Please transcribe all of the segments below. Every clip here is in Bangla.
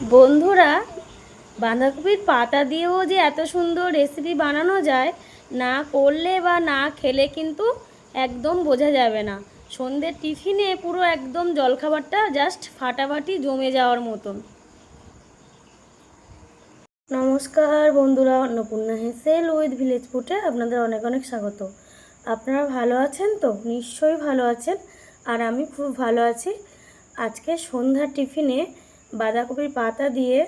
বন্ধুরা, বাঁধাকপির পাতা দিয়েও যে এত সুন্দর রেসিপি বানানো যায়, না করলে বা না খেলে কিন্তু একদম বোঝা যাবে না। সন্ধ্যের টিফিনে পুরো একদম জলখাবারটা জাস্ট ফাটাফাটি জমে যাওয়ার মতন। নমস্কার বন্ধুরা, অন্নপূর্ণা হেসেল উইথ ভিলেজ ফুটে আপনাদের অনেক অনেক স্বাগত। আপনারা ভালো আছেন তো? নিশ্চয়ই ভালো আছেন। আর আমি খুব ভালো আছি। আজকে সন্ধ্যার টিফিনে বাঁধাকপির পাতা দিয়ে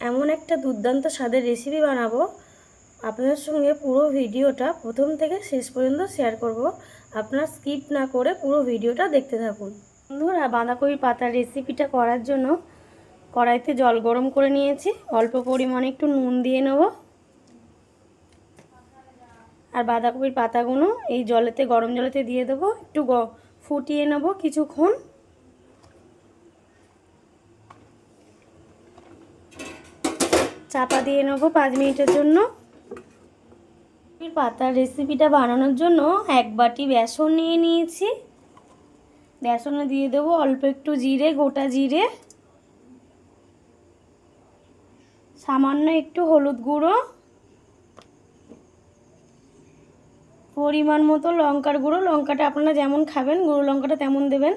এমন একটা দুর্দান্ত স্বাদের রেসিপি বানাবো। আপনাদের সঙ্গে পুরো ভিডিওটা প্রথম থেকে শেষ পর্যন্ত শেয়ার করব। আপনারা স্কিপ না করে পুরো ভিডিওটা দেখতে থাকুন। বন্ধুরা, বাঁধাকপির পাতার রেসিপিটা করার জন্য কড়াইতে জল গরম করে নিয়েছি। অল্প পরিমাণে একটু নুন দিয়ে নেব। আর বাঁধাকপির পাতাগুলো এই জলেতে, গরম জলেতে দিয়ে দেবো। একটু ফুটিয়ে নেব কিছুক্ষণ। চাপা দিয়ে নেব পাঁচ মিনিটের জন্য। পাতার রেসিপিটা বানানোর জন্য এক বাটি বেসন নিয়ে নিয়েছি। বেসনে দিয়ে দেবো অল্প একটু জিরে, গোটা জিরে। সামান্য একটু হলুদ গুঁড়ো। পরিমাণ মতো লঙ্কার গুঁড়ো। লঙ্কাটা আপনারা যেমন খাবেন, গুঁড়ো লঙ্কাটা তেমন দেবেন।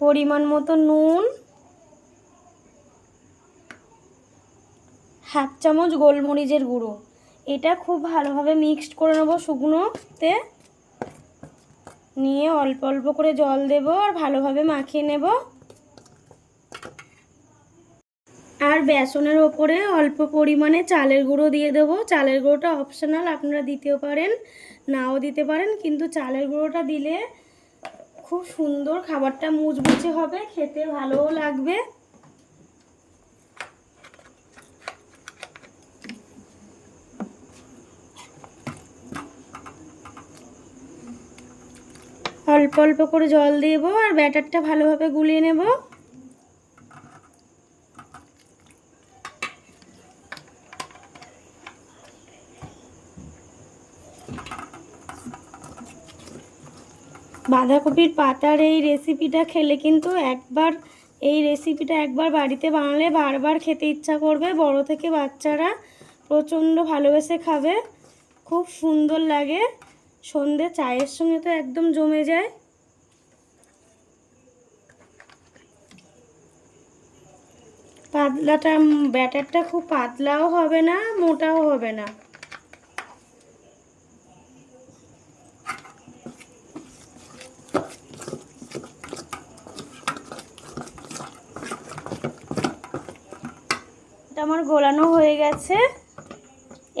পরিমাণ মতো নুন। হাফ চামচ গোলমরিচের গুঁড়ো। এটা খুব ভালোভাবে মিক্সড করে নেব শুকনোতে। নিয়ে অল্প অল্প করে জল দেব আর ভালোভাবে মাখিয়ে নেব। আর বেসনের ওপরে অল্প পরিমাণে চালের গুঁড়ো দিয়ে দেবো। চালের গুঁড়োটা অপশনাল আপনারা দিতেও পারেন, নাও দিতে পারেন, কিন্তু চালের গুঁড়োটা দিলে খুব সুন্দর খাবারটা মুচমুচে হবে, খেতে ভালোও লাগবে। অল্প অল্প করে জল দেব আর ব্যাটারটা ভালোভাবে গুলিয়ে নেব। বাঁধাকপির পাতার এই রেসিপিটা খেলে কিন্তু একবার, এই রেসিপিটা একবার বাড়িতে বানালে বারবার খেতে ইচ্ছা করবে। বড় থেকে বাচ্চারা প্রচণ্ড ভালোবেসে খাবে। খুব সুন্দর লাগে। সন্ধে চায়ের সঙ্গে তো একদম জমে যায়। পাতলাটা ব্যাটারটা খুব পাতলাও হবে না, মোটাও হবে না। আমার গোলানো হয়ে গেছে।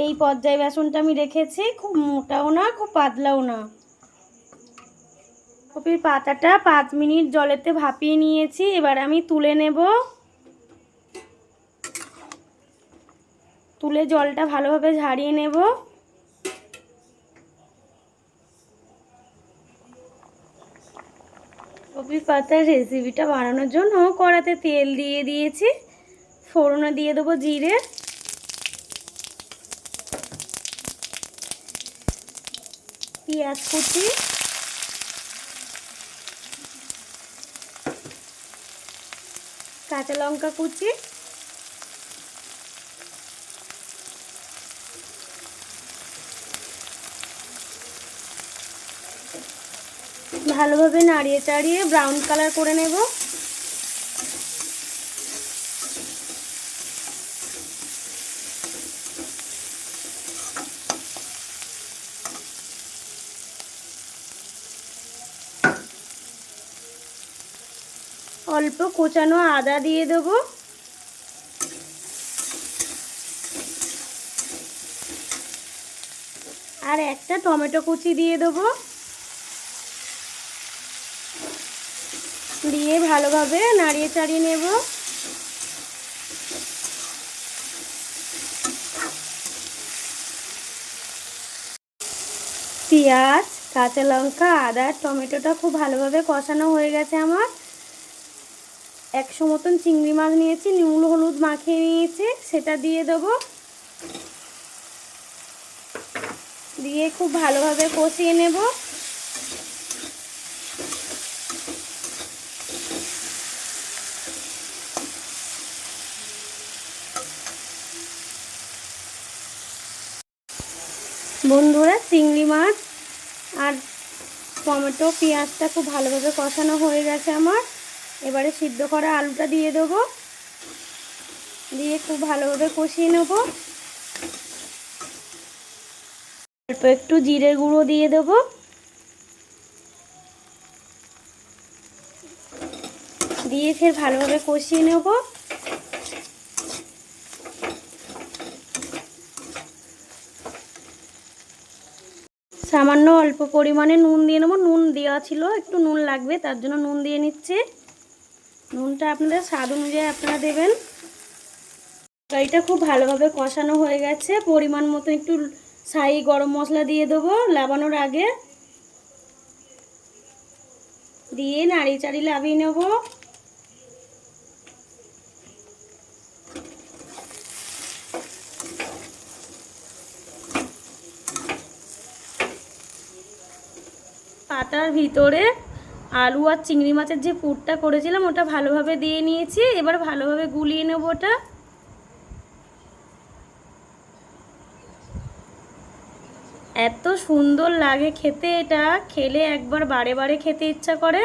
এই পর্যায় বেসনটা আমি রেখেছি, খুব মোটাও না, খুব পাতলাও না। কপির পাতাটা পাঁচ মিনিট জলেতে ভাপিয়ে নিয়েছি, এবার আমি তুলে নেব। তুলে জলটা ভালোভাবে ঝাড়িয়ে নেব। কপির পাতার রেসিপিটা বানানোর জন্য কড়াতে তেল দিয়ে দিয়েছি ফোড়নে দিয়ে দেবো জিরে। পেঁয়াজ কুচি। কাঁচা লঙ্কা কুচি। ভালোভাবে নাড়িয়ে চাড়িয়ে ব্রাউন কালার করে নেব। অল্প কোচানো আদা দিয়ে দেবো। আর একটা টমেটো কুচি দিয়ে দেবো। দিয়ে ভালোভাবে নাড়িয়ে চাড়িয়ে নেব। পেঁয়াজ, কাঁচা লঙ্কা, আদা, টমেটোটা খুব ভালোভাবে কষানো হয়ে গেছে আমার। একশো মতন চিংড়ি মাছ নিয়েছি, নুন, হলুদ মাখিয়ে নিয়েছে, সেটা দিয়ে দেব। দিয়ে খুব ভালোভাবে কষিয়ে নেব। বন্ধুরা, চিংড়ি মাছ আর টমেটো, পেঁয়াজটা খুব ভালোভাবে কষানো হয়ে গেছে আমার। এবারে সিদ্ধ করা আলুটা দিয়ে দেবো। দিয়ে খুব ভালোভাবে কষিয়ে নেব। অল্প একটু জিরে গুঁড়ো দিয়ে দেবো। দিয়ে ফের ভালোভাবে কষিয়ে নেব। সামান্য অল্প পরিমাণে নুন দিয়ে নেব। নুন দেওয়া ছিল, একটু নুন লাগবে, তার জন্য নুন দিয়ে নিচ্ছে। নুনটা আপনাদের স্বাদ অনুযায়ী আপনারা দেবেন। তরকারিটা খুব ভালোভাবে কষানো হয়ে গেছে। পরিমাণ মতো একটু ছাই গরম মশলা দিয়ে দেবো লাবানোর আগে। দিয়ে নাড়ি চাড়ি লাভিয়ে নেব। পাতার ভিতরে আলু আর চিংড়ি মাছের যে পুরটা করেছিলাম, ওটা ভালোভাবে দিয়ে নিয়েছি। এবার ভালোভাবে গুলিয়ে নেব ওটা। এত সুন্দর লাগে খেতে এটা। খেলে একবার বারে বারে খেতে ইচ্ছা করে।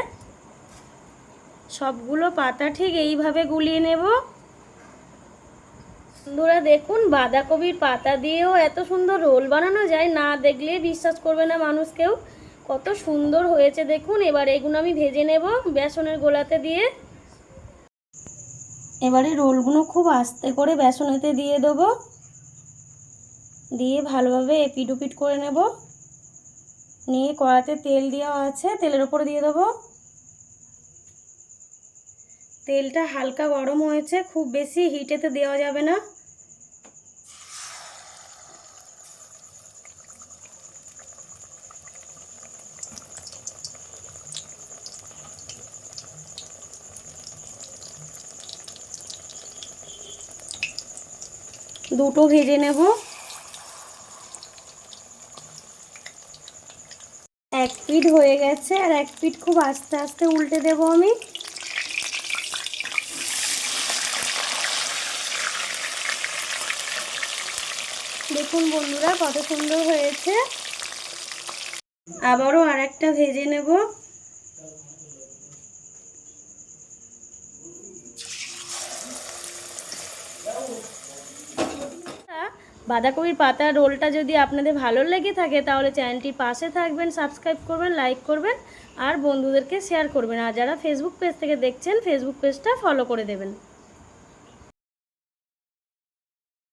সবগুলো পাতা ঠিক এইভাবে গুলিয়ে নেব। বন্ধুরা, দেখুন, বাঁধাকপির পাতা দিয়েও এত সুন্দর রোল বানানো যায়। না দেখলে বিশ্বাস করবে না মানুষ কেউ। কত সুন্দর হয়েছে দেখুন। এবার এগুলো আমি ভেজে নেব বেসনের গোলাতে দিয়ে। এবারে রোলগুলো খুব আস্তে করে বেসনেতে দিয়ে দেবো। দিয়ে ভালোভাবে এপিট উপিট করে নেব। নিয়ে কড়াতে তেল দেওয়া আছে, তেলের ওপরে দিয়ে দেবো। তেলটা হালকা গরম হয়েছে, খুব বেশি হিটেতে দেওয়া যাবে না। দুটো ভেজে নেব। এক পিঠ হয়ে গেছে আর এক পিঠ খুব আস্তে আস্তে উল্টে দেব আমি। দেখুন বন্ধুরা কত সুন্দর হয়েছে। আবারও আর একটা ভেজে নেব। বাঁধাকপির পাতা রোলটা যদি আপনাদের ভালো লেগে থাকে, তাহলে চ্যানেলটি পাশে থাকবেন, সাবস্ক্রাইব করবেন, লাইক করবেন, আর বন্ধুদেরকে শেয়ার করবেন। আর যারা ফেসবুক পেজ থেকে দেখছেন ফেসবুক পেজটা ফলো করে দেবেন।